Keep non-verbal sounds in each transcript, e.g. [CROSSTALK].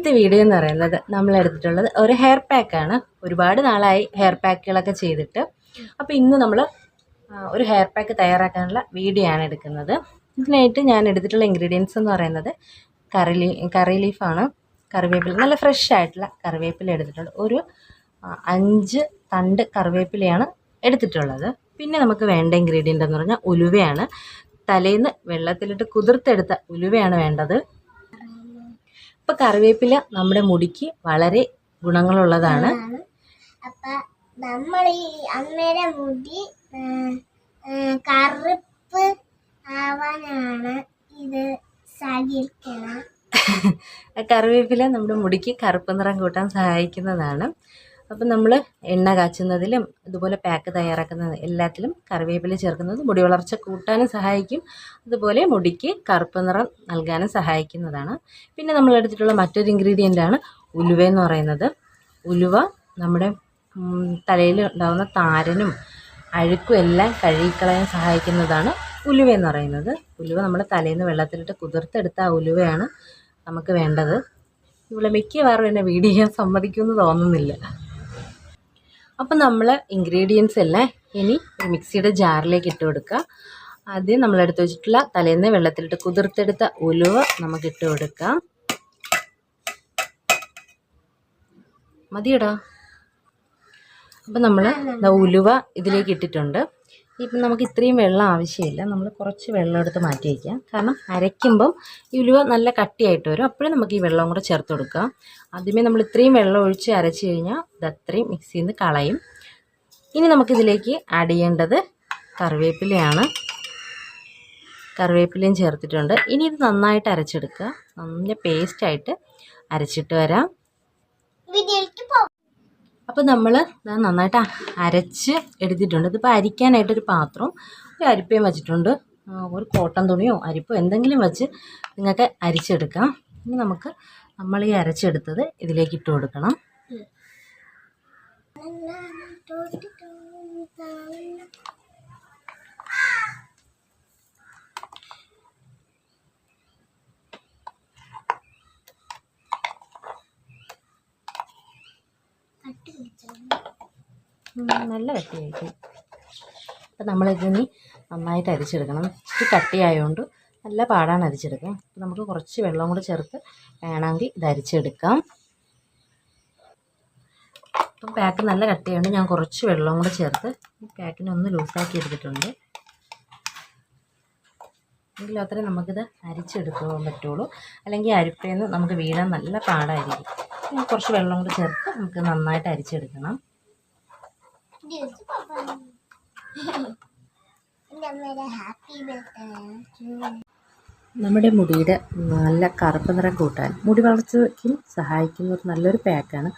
ഇന്നത്തെ വീഡിയോ എന്ന് പറയുന്നത് നമ്മൾ എടുത്തിട്ടുള്ളത് ഒരു ഹെയർ പാക്കാണ് ഒരുപാട് നാളായി ഹെയർ പാക്കുകളൊക്കെ ചെയ്തിട്ട്. അപ്പോൾ ഇന്ന് നമ്മൾ ഒരു ഹെയർ പാക്ക് തയ്യാറാക്കാനുള്ള വീഡിയോ ആണ് എടുക്കുന്നത്. ഇതിനായിട്ട് ഞാൻ എടുത്തിട്ടുള്ള ഇൻഗ്രീഡിയൻസ് എന്ന് പറയുന്നത് കറി കറി ലീഫാണ് കറിവേപ്പില നല്ല ഫ്രഷ് ആയിട്ടുള്ള കറിവേപ്പില എടുത്തിട്ടുണ്ട് ഒരു അഞ്ച് തണ്ട് കറിവേപ്പിലയാണ് എടുത്തിട്ടുള്ളത്. പിന്നെ നമുക്ക് വേണ്ട ഇൻഗ്രീഡിയന്റ് എന്ന് പറഞ്ഞാൽ ഉലുവയാണ്. തലേന്ന് വെള്ളത്തിലിട്ട് കുതിർത്തെടുത്ത ഉലുവയാണ് വേണ്ടത്. ഇപ്പൊ കറിവേപ്പില നമ്മുടെ മുടിക്ക് വളരെ ഗുണങ്ങളുള്ളതാണ്. അപ്പൊ നമ്മൾ ഈ അമ്മയുടെ മുടി കറുപ്പ് ആവാനാണ് ഇത് സഹകരിക്കണം [LAUGHS] കറിവേപ്പില നമ്മുടെ മുടിക്ക് കറുപ്പ് നിറം കൂട്ടാൻ സഹായിക്കുന്നതാണ്. അപ്പം നമ്മൾ എണ്ണ കാച്ചുന്നതിലും ഇതുപോലെ പാക്ക് തയ്യാറാക്കുന്ന എല്ലാത്തിലും കറിവേപ്പില ചേർക്കുന്നത് മുടി വളർച്ച കൂട്ടാനും സഹായിക്കും. അതുപോലെ മുടിക്ക് കറുപ്പ് നിറം നൽകാനും സഹായിക്കുന്നതാണ്. പിന്നെ നമ്മൾ എടുത്തിട്ടുള്ള മറ്റൊരു ഇൻഗ്രീഡിയന്റാണ് ഉലുവ എന്ന് പറയുന്നത്. ഉലുവ നമ്മുടെ തലയിൽ ഉണ്ടാകുന്ന താരനും അഴുക്കും എല്ലാം കഴുകിക്കളയാൻ സഹായിക്കുന്നതാണ് ഉലുവ എന്ന് പറയുന്നത്. ഉലുവ നമ്മുടെ നിന്ന് വെള്ളത്തിലിട്ട് കുതിർത്തെടുത്ത ആ ഉലുവയാണ് നമുക്ക് വേണ്ടത്. ഇവിടെ മിക്കവാറും എന്നെ വീഡിയോ ചെയ്യാൻ സമ്മതിക്കുമെന്ന് തോന്നുന്നില്ല. അപ്പം നമ്മൾ ഇൻഗ്രീഡിയൻസ് എല്ലാം ഇനി മിക്സിയുടെ ജാറിലേക്ക് ഇട്ട് കൊടുക്കുക. ആദ്യം നമ്മളെടുത്ത് വെച്ചിട്ടുള്ള തലേന്ന് വെള്ളത്തിലിട്ട് കുതിർത്തെടുത്ത ഉലുവ നമുക്ക് ഇട്ട് കൊടുക്കാം മതിയടാ. അപ്പം നമ്മൾ ഉലുവ ഇതിലേക്ക് ഇട്ടിട്ടുണ്ട്. ഇപ്പം നമുക്ക് ഇത്രയും വെള്ളം ആവശ്യമില്ല. നമ്മൾ കുറച്ച് വെള്ളം എടുത്ത് മാറ്റി വയ്ക്കാം. കാരണം അരയ്ക്കുമ്പം ഈ ഉലുവ നല്ല കട്ടിയായിട്ട് വരും. അപ്പോഴും നമുക്ക് ഈ വെള്ളം കൂടെ ചേർത്ത് കൊടുക്കാം. ആദ്യമേ നമ്മൾ ഇത്രയും വെള്ളം ഒഴിച്ച് അരച്ച് കഴിഞ്ഞാൽ ഇത് മിക്സിയിൽ നിന്ന് കളയും. ഇനി നമുക്കിതിലേക്ക് ആഡ് ചെയ്യേണ്ടത് കറിവേപ്പിലയാണ്. കറിവേപ്പിലയും ചേർത്തിട്ടുണ്ട്. ഇനി ഇത് നന്നായിട്ട് അരച്ചെടുക്കുക. നല്ല പേസ്റ്റായിട്ട് അരച്ചിട്ട് വരാം. അപ്പോൾ നമ്മൾ നന്നായിട്ട് അരച്ച് എടുത്തിട്ടുണ്ട്. ഇതിപ്പോൾ അരിക്കാനായിട്ടൊരു പാത്രവും ഒരു അരിപ്പയും വെച്ചിട്ടുണ്ട്. ഒരു കോട്ടൻ തുണിയോ അരിപ്പോ എന്തെങ്കിലും വെച്ച് നിങ്ങൾക്ക് അരിച്ചെടുക്കാം. ഇനി നമുക്ക് നമ്മൾ ഈ അരച്ചെടുത്തത് ഇതിലേക്ക് ഇട്ട് കൊടുക്കണം. നല്ല കട്ടിയായിരിക്കും. അപ്പം നമ്മളിതിനി നന്നായിട്ട് അരിച്ചെടുക്കണം. ഇത് കട്ടിയായതുകൊണ്ട് നല്ല പാടാണ് അരിച്ചെടുക്കാം നമുക്ക് കുറച്ച് വെള്ളം കൂടി ചേർത്ത് വേണമെങ്കിൽ ഇത് അരിച്ചെടുക്കാം. അപ്പം പാക്ക് നല്ല കട്ടിയായതുകൊണ്ട് ഞാൻ കുറച്ച് വെള്ളം കൂടെ ചേർത്ത് ഈ പാക്കിനെ ഒന്ന് ലൂസാക്കി എടുത്തിട്ടുണ്ട്. എങ്കിൽ അത്രയും നമുക്കിത് അരിച്ചെടുക്കാൻ പറ്റുള്ളൂ. അല്ലെങ്കിൽ അരിപ്പേന്ന് നമുക്ക് വീഴാൻ നല്ല പാടായിരിക്കും. കുറച്ച് വെള്ളം കൂടി ചേർത്ത് നമുക്ക് നന്നായിട്ട് അരിച്ചെടുക്കണം. നമ്മുടെ മുടിയുടെ നല്ല കറുപ്പ് നിറം കൂട്ടാൻ മുടി വളർച്ചയ്ക്കും സഹായിക്കുന്ന ഒരു നല്ലൊരു പാക്കാണ്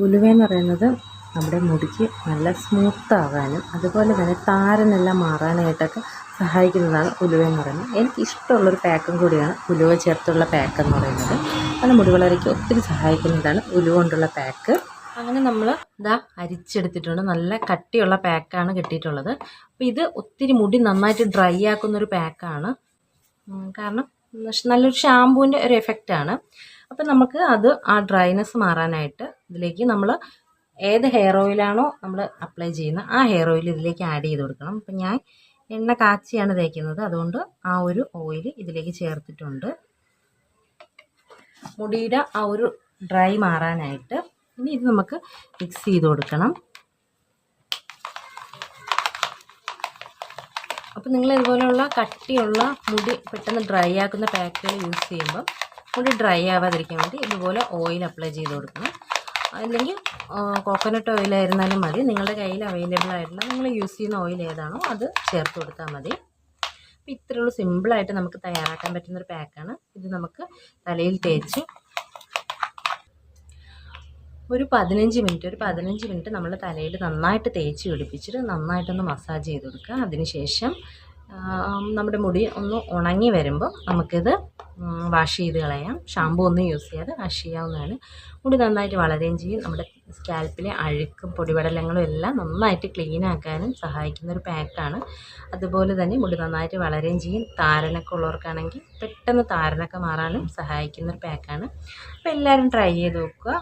ഉലുവ എന്ന് പറയുന്നത് നമ്മുടെ മുടിക്ക് നല്ല സ്മൂത്ത് ആകാനും അതുപോലെ തന്നെ താരനെല്ലാം മാറാനായിട്ടൊക്കെ സഹായിക്കുന്നതാണ് ഉലുവ എന്ന് പറയുന്നത്. എനിക്ക് ഇഷ്ടമുള്ളൊരു പാക്കും കൂടിയാണ് ഉലുവ ചേർത്തുള്ള പാക്ക് എന്ന് പറയുന്നത്. അത് മുടി വളരയ്ക്ക് ഒത്തിരി സഹായിക്കുന്നതാണ് ഉലുവ കൊണ്ടുള്ള പാക്ക് അങ്ങനെ നമ്മൾ ഇതാ അരിച്ചെടുത്തിട്ടുണ്ട്. നല്ല കട്ടിയുള്ള പാക്കാണ് കിട്ടിയിട്ടുള്ളത്. അപ്പോൾ ഇത് ഒത്തിരി മുടി നന്നായിട്ട് ഡ്രൈ ആക്കുന്നൊരു പാക്കാണ്. കാരണം നല്ലൊരു ഷാമ്പൂവിന്റെ ഒരു എഫക്റ്റാണ് അപ്പം നമുക്ക് അത് ആ ഡ്രൈനെസ് മാറാനായിട്ട് ഇതിലേക്ക് നമ്മൾ ഏത് ഹെയർ ഓയിലാണോ നമ്മൾ അപ്ലൈ ചെയ്യുന്നത് ആ ഹെയർ ഓയിൽ ഇതിലേക്ക് ആഡ് ചെയ്ത് കൊടുക്കണം. അപ്പം ഞാൻ എണ്ണ കാച്ചിയാണ് തേക്കുന്നത്. അതുകൊണ്ട് ആ ഒരു ഓയിൽ ഇതിലേക്ക് ചേർത്തിട്ടുണ്ട്. മുടിയുടെ ആ ഒരു ഡ്രൈ മാറാനായിട്ട് ഇനി ഇത് നമുക്ക് മിക്സ് ചെയ്ത് കൊടുക്കണം. അപ്പോൾ നിങ്ങൾ ഇതുപോലെയുള്ള കട്ടിയുള്ള മുടി പെട്ടെന്ന് ഡ്രൈ ആക്കുന്ന പാക്കുകൾ യൂസ് ചെയ്യുമ്പോൾ മുടി ഡ്രൈ ആവാതിരിക്കാൻ വേണ്ടി ഇതുപോലെ ഓയിൽ അപ്ലൈ ചെയ്ത് കൊടുക്കണം. അല്ലെങ്കിൽ കോക്കനട്ട് ഓയിലായിരുന്നാലും മതി. നിങ്ങളുടെ കയ്യിൽ അവൈലബിൾ ആയിട്ടുള്ള നിങ്ങൾ യൂസ് ചെയ്യുന്ന ഓയിൽ ഏതാണോ അത് ചേർത്ത് കൊടുത്താൽ മതി. അപ്പോൾ ഇത്രയുള്ളൂ സിമ്പിളായിട്ട് നമുക്ക് തയ്യാറാക്കാൻ പറ്റുന്നൊരു പാക്കാണ് ഇത് നമുക്ക് തലയിൽ തേച്ച് ഒരു പതിനഞ്ച് മിനിറ്റ് ഒരു പതിനഞ്ച് മിനിറ്റ് നമ്മൾ തലയിൽ നന്നായിട്ട് തേച്ച് പിടിപ്പിച്ചിട്ട് നന്നായിട്ടൊന്ന് മസാജ് ചെയ്ത് കൊടുക്കുക. അതിനുശേഷം നമ്മുടെ മുടി ഒന്ന് ഉണങ്ങി വരുമ്പോൾ നമുക്കിത് വാഷ് ചെയ്ത് കളയാം. ഷാമ്പു ഒന്നും യൂസ് ചെയ്യാതെ വാഷ് ചെയ്യാവുന്നതാണ്. മുടി നന്നായിട്ട് വളരുകയും ചെയ്യും. നമ്മുടെ സ്കാൽപ്പിലെ അഴുക്കും പൊടിപടലങ്ങളും എല്ലാം നന്നായിട്ട് ക്ലീൻ ആക്കാനും സഹായിക്കുന്ന ഒരു പാക്കാണ്. അതുപോലെ തന്നെ മുടി നന്നായിട്ട് വളരുകയും ചെയ്യും. താരനൊക്കെ ഉള്ളവർക്കാണെങ്കിൽ പെട്ടെന്ന് താരനൊക്കെ മാറാനും സഹായിക്കുന്ന ഒരു പാക്കാണ്. അപ്പോൾ എല്ലാവരും ട്രൈ ചെയ്ത് നോക്കുക.